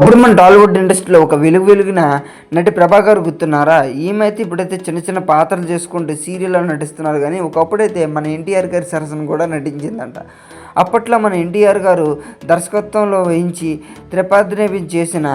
ఇప్పుడు మన టాలీవుడ్ ఇండస్ట్రీలో ఒక వెలుగు వెలుగున నటి ప్రభాకర్ గుర్తున్నారా? ఈమెతే ఇప్పుడైతే చిన్న చిన్న పాత్రలు చేసుకుంటూ సీరియల్లో నటిస్తున్నారు కానీ ఒకప్పుడైతే మన ఎన్టీఆర్ గారి సరసన కూడా నటించిందంట. అప్పట్లో మన ఎన్టీఆర్ గారు దర్శకత్వంలో వహించి త్రిపాదినేవి చేసిన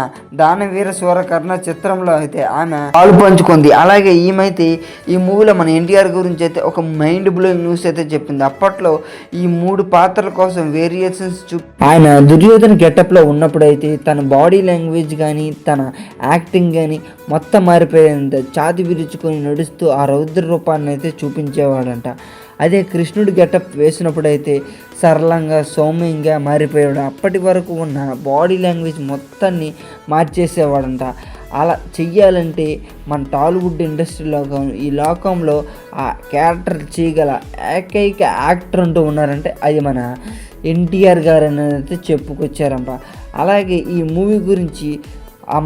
దానవీర సూరకర్ణ చిత్రంలో అయితే ఆమె పాలు పంచుకుంది. అలాగే ఈమెతే ఈ మూవీలో మన ఎన్టీఆర్ గురించి అయితే ఒక మైండ్ బ్లోయింగ్ న్యూస్ అయితే చెప్పింది. అప్పట్లో ఈ మూడు పాత్రల కోసం వేరియేషన్స్ చూ ఆయన దుర్యోధన గెటప్లో ఉన్నప్పుడైతే తన బాడీ లాంగ్వేజ్ కానీ తన యాక్టింగ్ కానీ మొత్తం మారిపోయింది ఛాతి విరుచుకొని నడుస్తూ ఆ రౌద్ర రూపాన్ని అయితే చూపించేవాడంట. అదే కృష్ణుడు గెటప్ వేసినప్పుడైతే సరళంగా సౌమ్యంగా మారిపోయాడు. అప్పటి వరకు ఉన్న బాడీ లాంగ్వేజ్ మొత్తాన్ని మార్చేసేవాడంట. అలా చెయ్యాలంటే మన టాలీవుడ్ ఇండస్ట్రీలో లోకం ఈ లోకంలో ఆ క్యారెక్టర్ చేయగల ఏకైక యాక్టర్ అంటూ ఉన్నారంటే అది మన ఎన్టీఆర్ గారు అనేది అయితే చెప్పుకొచ్చారంట. అలాగే ఈ మూవీ గురించి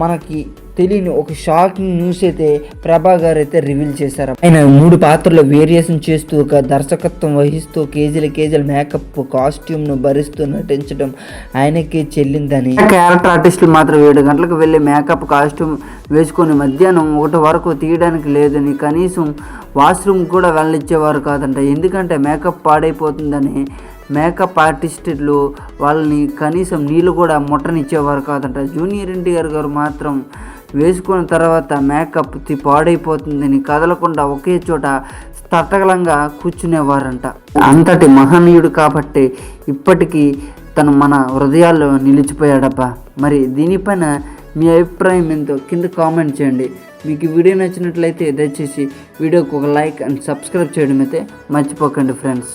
మనకి తెలియని ఒక షాకింగ్ న్యూస్ అయితే ప్రభా గారు అయితే రివీల్ చేశారు. ఆయన మూడు పాత్రలు వేరియేషన్ చేస్తూ ఒక దర్శకత్వం వహిస్తూ కేజీల కేజీల మేకప్ కాస్ట్యూమ్ను భరిస్తూ నటించడం ఆయనకి చెల్లిందని. క్యారెక్టర్ ఆర్టిస్టులు మాత్రం ఏడు గంటలకు వెళ్ళి మేకప్ కాస్ట్యూమ్ వేసుకొని మధ్యాహ్నం ఒకటి వరకు తీయడానికి లేదని కనీసం వాష్రూమ్ కూడా వెళ్ళనిచ్చేవారు కాదంట. ఎందుకంటే మేకప్ పాడైపోతుందని మేకప్ ఆర్టిస్టులు వాళ్ళని కనీసం నీళ్ళు కూడా ముట్టనిచ్చేవారు కాదంట. జూనియర్ ఎన్టీఆర్ గారు మాత్రం వేసుకున్న తర్వాత మేకప్ తి పాడైపోతుందని కదలకుండా ఒకే చోట తట్టగలంగా కూర్చునేవారంట. అంతటి మహనీయుడు కాబట్టి ఇప్పటికీ తను మన హృదయాల్లో నిలిచిపోయాడబ్బా. మరి దీనిపైన మీ అభిప్రాయం ఎంతో కింద కామెంట్ చేయండి. మీకు వీడియో నచ్చినట్లయితే దయచేసి వీడియోకి ఒక లైక్ అండ్ సబ్స్క్రైబ్ చేయడం అయితే మర్చిపోకండి ఫ్రెండ్స్.